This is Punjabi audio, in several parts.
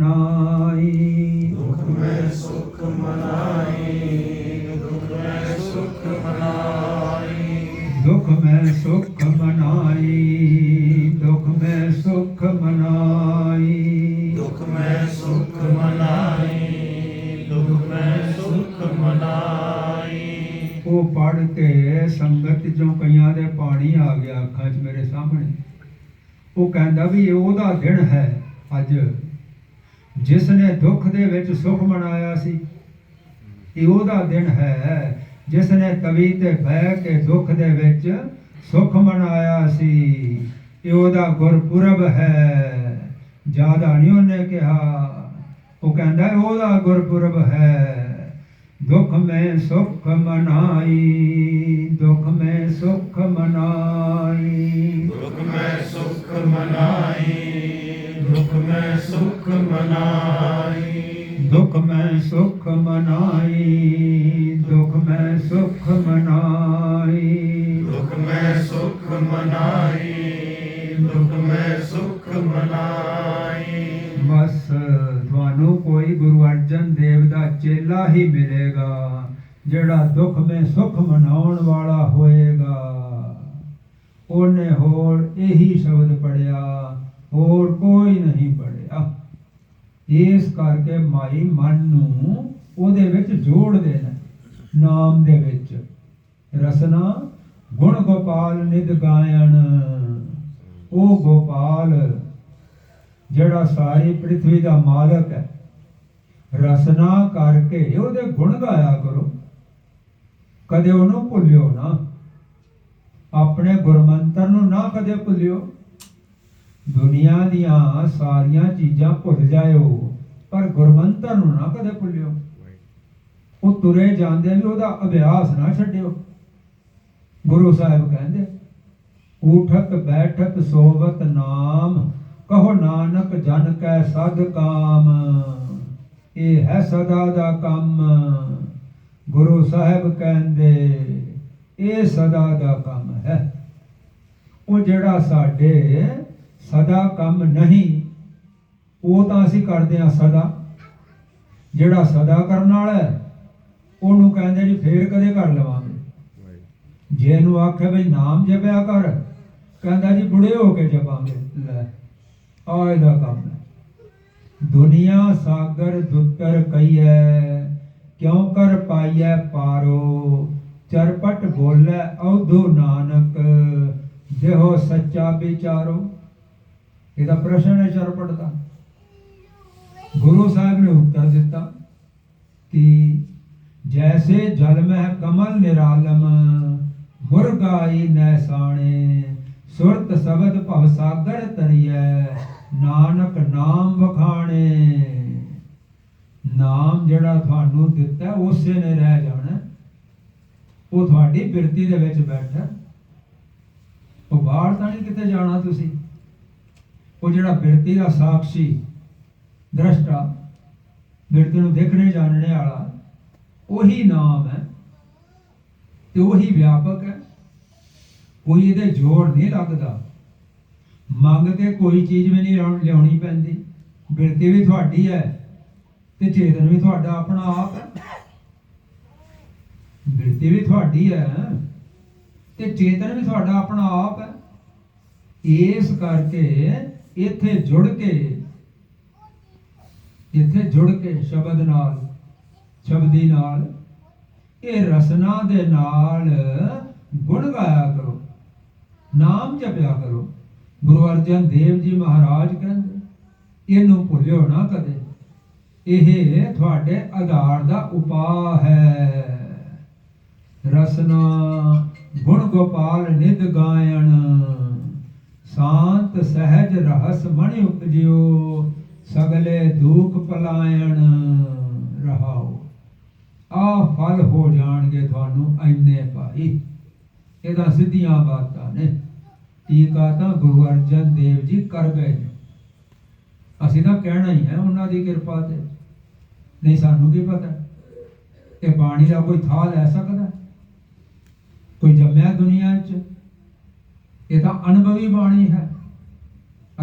ਨਾਈ ਦੁਖ ਮੈਂ ਸੁਖ ਮਨਾਈ ਦੁਖ ਮੈਂ ਸੁਖ ਮਨਾਈ ਦੁਖ ਮੈਂ ਸੁਖ ਮਨਾਈ ਦੁਖ ਮੈਂ ਸੁਖ ਮਨਾਈ ਦੁਖ ਮੈਂ ਸੁਖ ਮਨਾਈ ਦੁਖ ਮੈਂ ਸੁਖ ਮਨਾਈ ਉਹ ਪੜ ਕੇ ਸੰਗਤ ਚੋਂ ਕਈਆਂ ਦੇ ਪਾਣੀ ਆ ਗਿਆ ਅੱਖਾਂ 'ਚ ਮੇਰੇ ਸਾਹਮਣੇ। ਉਹ ਕਹਿੰਦਾ ਵੀ ਇਹ ਉਹਦਾ ਦਿਨ ਹੈ ਅੱਜ। ਜਿਸ ਨੇ ਦੁੱਖ ਦੇ ਵਿੱਚ ਸੁਖ ਮਨਾਇਆ ਸੀ, ਇਹ ਉਹਦਾ ਦਿਨ ਹੈ। ਜਿਸ ਨੇ ਤਵੀ ਤੇ ਬਹਿ ਕੇ ਦੁੱਖ ਦੇ ਵਿੱਚ ਸੁਖ ਮਨਾਇਆ ਸੀ, ਇਹ ਉਹਦਾ ਗੁਰਪੁਰਬ ਹੈ। ਜ਼ਿਆਦਾ ਨਹੀਂ ਉਹਨੇ ਕਿਹਾ। ਉਹ ਕਹਿੰਦਾ ਉਹਦਾ ਗੁਰਪੁਰਬ ਹੈ। ਦੁੱਖ ਮੈਂ ਸੁਖ ਮਨਾਈ। ਦੁੱਖ ਮੈਂ ਸੁਖ ਮਨਾਈ ਦੁੱਖ ਮੈਂ ਸੁਖ ਮਨਾਈ। ਦੁਖ ਮੈਂ ਸੁਖ ਮਨਾਈ ਦੁਖ ਮੈਂ ਸੁਖ ਮਨਾਈ। ਬਸ ਤੁਹਾਨੂੰ ਕੋਈ ਗੁਰੂ ਅਰਜਨ ਦੇਵ ਦਾ ਚੇਲਾ ਹੀ ਮਿਲੇਗਾ ਜਿਹੜਾ ਦੁੱਖ ਮੈਂ ਸੁਖ ਮਨਾਉਣ ਵਾਲਾ ਹੋਏਗਾ। ਉਹਨੇ ਹੋਰ ਇਹੀ ਸ਼ਬਦ ਪੜਿਆ ਹੋਰ ਕੋਈ ਨਹੀਂ ਪੜਿਆ ਇਸ ਕਰਕੇ ਮਾਈ ਮਨ ਨੂੰ ਉਹਦੇ ਵਿੱਚ ਜੋੜ ਦੇਣਾ, ਨਾਮ ਦੇ ਵਿੱਚ। ਰਸਨਾ, ਗੁਣ ਗੋਪਾਲ ਨਿਦ ਗਾਇਣ। ਉਹ ਗੋਪਾਲ, ਜਿਹੜਾ ਸਾਰੀ ਪ੍ਰithvi ਦਾ ਮਾਲਕ ਹੈ, ਰਸਨਾ ਕਰਕੇ ਉਹਦੇ ਗੁਣ ਗਾਇਆ ਕਰੋ। ਕਦੇ ਉਹਨੂੰ ਭੁੱਲਿਓ ਨਾ। ਆਪਣੇ ਗੁਰਮੰਤਰ ਨੂੰ ਨਾ ਕਦੇ ਭੁੱਲਿਓ। ਦੁਨੀਆ ਦੀਆਂ ਸਾਰੀਆਂ ਚੀਜ਼ਾਂ ਭੁੱਲ ਜਾਇਓ, ਪਰ ਗੁਰਮੰਤਰ ਨੂੰ ਨਾ ਕਦੇ ਭੁੱਲਿਓ। ਉਹ ਤੁਰੇ ਜਾਂਦੇ ਵੀ ਉਹਦਾ ਅਭਿਆਸ ਨਾ ਛੱਡਿਓ। ਗੁਰੂ ਸਾਹਿਬ ਕਹਿੰਦੇ ਉਠਤ ਬੈਠਤ ਸੋਵਤ ਨਾਮ, ਕਹੋ ਨਾਨਕ ਜਨ ਕੈ ਸਦ ਕਾਮ, ਇਹ ਹੈ ਸਦਾ ਦਾ ਕੰਮ। ਗੁਰੂ ਸਾਹਿਬ ਕਹਿੰਦੇ, ਇਹ ਸਦਾ ਦਾ ਕੰਮ ਹੈ। ਉਹ ਜਿਹੜਾ ਸਾਡੇ ਸਦਾ ਕੰਮ ਨਹੀਂ। ਉਹ ਤਾਂ ਅਸੀਂ ਕਰਦੇ ਹਾਂ ਸਦਾ। ਜਿਹੜਾ ਸਦਾ ਕਰਨ ਵਾਲਾ ਹੈ, ਉਹਨੂੰ ਕਹਿੰਦੇ ਜੀ ਫੇਰ ਕਦੇ ਕਰ ਲਵਾਂਗੇ। ਜੇ ਇਹਨੂੰ ਆਖੇ ਬਈ ਨਾਮ ਜਪਿਆ ਕਰ, ਕਹਿੰਦਾ ਜੀ ਬੁੜੇ ਹੋ ਕੇ ਜਪਾਂਗੇ। ਲੈ ਆ ਇਹਦਾ ਕੰਮ ਹੈ। ਦੁਨੀਆ ਸਾਗਰ ਦੁੱਤਰ ਕਈਐ ਕਿਉਂ ਕਰ ਪਾਈਐ ਪਾਰੋ? ਚਰਪਟ ਬੋਲੇ ਔਧੋ ਨਾਨਕ, ਜਿਹੋ ਸੱਚਾ ਵਿਚਾਰੋ। ਇਹਦਾ ਪ੍ਰਸ਼ਨ ਹੈ ਚਰਪਟ ਦਾ। ਗੁਰੂ ਸਾਹਿਬ ਨੇ ਉੱਤਰ ਦਿੱਤਾ ਕਿ ਜੈਸੇ ਜਲ ਮਹਿ ਕਮਲ ਨਿਰਾਲਮ, ਮੁਰਗਾਈ ਨੈਸਾਣੇ ਸੁਰਤ ਸ਼ਬਦ ਭਵ ਸਾਗਰ ਤਰੀਐ, ਨਾਨਕ ਨਾਮ ਵਖਾਣੇ। ਨਾਮ ਜਿਹੜਾ ਤੁਹਾਨੂੰ ਦਿੱਤਾ, ਉਸੇ ਨੇ ਰਹਿ ਜਾਣਾ। ਉਹ ਤੁਹਾਡੀ ਬਿਰਤੀ ਦੇ ਵਿੱਚ ਬੈਠਾ। ਉਹ ਬਾਹਰ ਤਾਂ ਨਹੀਂ ਕਿਤੇ ਜਾਣਾ ਤੁਸੀਂ। ਉਹ ਜਿਹੜਾ ਬਿਰਤੀ ਦਾ ਸਾਖੀ ਦ੍ਰਸ਼ਟਾ ਬਿਰਤੀ ਨੂੰ ਦੇਖਣੇ ਜਾਣਨੇ ਵਾਲਾ, ਉਹੀ ਨਾਮ ਹੈ, ਤੇ ਉਹੀ ਵਿਆਪਕ ਹੈ। ਕੋਈ ਇਹਦੇ ਜੋੜ ਨਹੀਂ ਲੱਗਦਾ। ਮੰਗ ਕੇ ਕੋਈ ਚੀਜ਼ ਵੀ ਨਹੀਂ ਲਿਆਉਣ- ਲਿਆਉਣੀ ਪੈਂਦੀ। ਬਿਰਤੀ ਵੀ ਤੁਹਾਡੀ ਹੈ, ਤੇ ਚੇਤਨ ਵੀ ਤੁਹਾਡਾ ਆਪਣਾ ਆਪ ਹੈ। ਬਿਰਤੀ ਵੀ ਤੁਹਾਡੀ ਹੈ, ਤੇ ਚੇਤਨ ਵੀ ਤੁਹਾਡਾ ਆਪਣਾ ਆਪ ਹੈ। ਇਸ ਕਰਕੇ ਇੱਥੇ ਜੁੜ ਕੇ, ਇੱਥੇ ਜੁੜ ਕੇ ਸ਼ਬਦ ਨਾਲ, ਸ਼ਬਦੀ ਨਾਲ, ਇਹ ਰਸਨਾ ਦੇ ਨਾਲ ਗੁਣ ਗਾਇਆ ਕਰੋ, ਨਾਮ ਜਪਿਆ ਕਰੋ। ਗੁਰੂ ਅਰਜਨ ਦੇਵ ਜੀ ਮਹਾਰਾਜ ਕਹਿੰਦੇ, ਇਹਨੂੰ ਭੁੱਲਿਓ ਨਾ ਕਦੇ। ਇਹ ਤੁਹਾਡੇ ਆਧਾਰ ਦਾ ਉਪਾਅ ਹੈ। ਰਸਨਾ ਗੁਣ ਗੋਪਾਲ ਨਿਦ ਗਾਇਣ। ਸ਼ਾਂਤ ਸਹਿਜ ਰਹਸ ਮਣਿ ਉਪਜਿਓ, ਸਗਲੇ ਦੁਖ ਪਲਾਇਣ ਰਹਾਓ। ਆ ਫਲ ਹੋ ਜਾਣਗੇ ਤੁਹਾਨੂੰ ਐਨੇ ਭਾਈ। ਇਹਦਾ ਸਿੱਧੀਆਂ ਬਾਤਾਂ ਨੇ। ਟੀਕਾ ਤਾਂ ਗੁਰੂ ਅਰਜਨ ਦੇਵ ਜੀ ਕਰ ਗਏ ਨੇ। ਅਸੀਂ ਤਾਂ ਕਹਿਣਾ ਹੀ ਹੈ ਉਹਨਾਂ ਦੀ ਕਿਰਪਾ ਤੇ। ਨਹੀਂ ਸਾਨੂੰ ਕੀ ਪਤਾ? ਇਹ ਬਾਣੀ ਦਾ ਕੋਈ ਥਾਂ ਲੈ ਸਕਦਾ? ਕੋਈ ਜੰਮਿਆ ਦੁਨੀਆ 'ਚ? ਇਹ ਤਾਂ ਅਨੁਭਵੀ ਬਾਣੀ ਹੈ,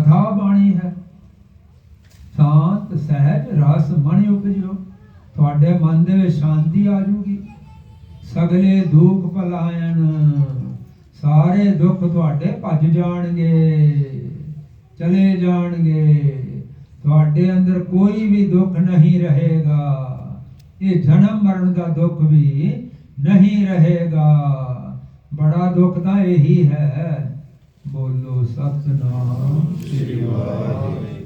ਅਥਾਹ ਬਾਣੀ ਹੈ। ਸ਼ਾਂਤ, ਸਹਿਜ, ਰਸ ਮਨ ਉਪਜਿਓ ਤੁਹਾਡੇ ਮਨ ਦੇ ਵਿੱਚ ਸ਼ਾਂਤੀ ਆ ਜੂਗੀ ਸਗਲੇ ਦੁੱਖ ਭਲਾਇਨ ਸਾਰੇ ਦੁੱਖ ਤੁਹਾਡੇ ਭੱਜ ਜਾਣਗੇ, ਚਲੇ ਜਾਣਗੇ। ਤੁਹਾਡੇ ਅੰਦਰ ਕੋਈ ਵੀ ਦੁੱਖ ਨਹੀਂ ਰਹੇਗਾ। ਇਹ ਜਨਮ ਮਰਨ ਦਾ ਦੁੱਖ ਵੀ ਨਹੀਂ ਰਹੇਗਾ। ਬੜਾ ਦੁੱਖ ਤਾਂ ਇਹੀ ਹੈ। ਬੋਲੋ ਸਤਨਾਮ ਸ੍ਰੀ ਵਾਹਿਗੁਰੂ।